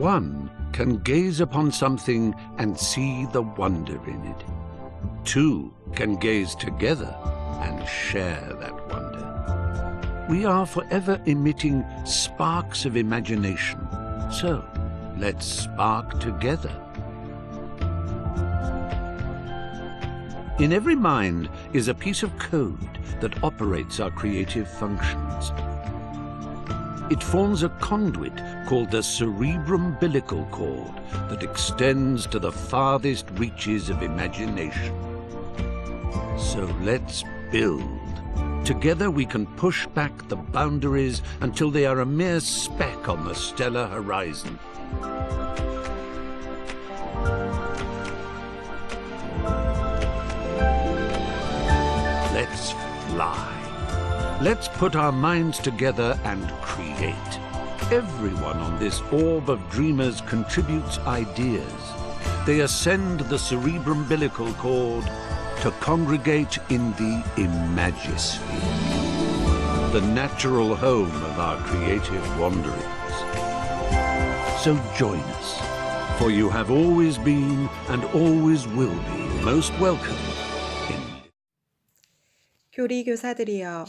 One can gaze upon something and see the wonder in it. Two can gaze together and share that wonder. We are forever emitting sparks of imagination. So let's spark together. In every mind is a piece of code that operates our creative functions. It forms a conduit called the cerebrum umbilical cord that extends to the farthest reaches of imagination. So let's build. Together we can push back the boundaries until they are a mere speck on the stellar horizon. Let's fly. Let's put our minds together and create. Everyone on this orb of dreamers contributes ideas. They ascend the cerebrum umbilical cord to congregate in the imagisphere, the natural home of our creative wanderings. So join us, for you have always been and always will be most welcome in 교리 교사들이여,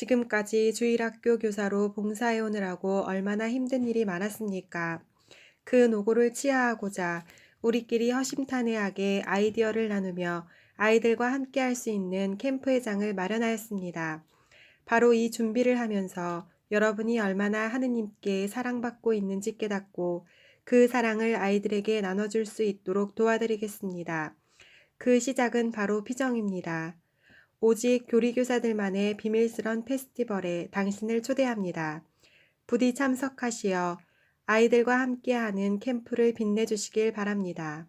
지금까지 주일학교 교사로 봉사해 오느라고 얼마나 힘든 일이 많았습니까? 그 노고를 치하하고자 우리끼리 허심탄회하게 아이디어를 나누며 아이들과 함께 할 수 있는 캠프의 장을 마련하였습니다. 바로 이 준비를 하면서 여러분이 얼마나 하느님께 사랑받고 있는지 깨닫고 그 사랑을 아이들에게 나눠줄 수 있도록 도와드리겠습니다. 그 시작은 바로 피정입니다. 오직 교리교사들만의 비밀스런 페스티벌에 당신을 초대합니다. 부디 참석하시어 아이들과 함께하는 캠프를 빛내주시길 바랍니다.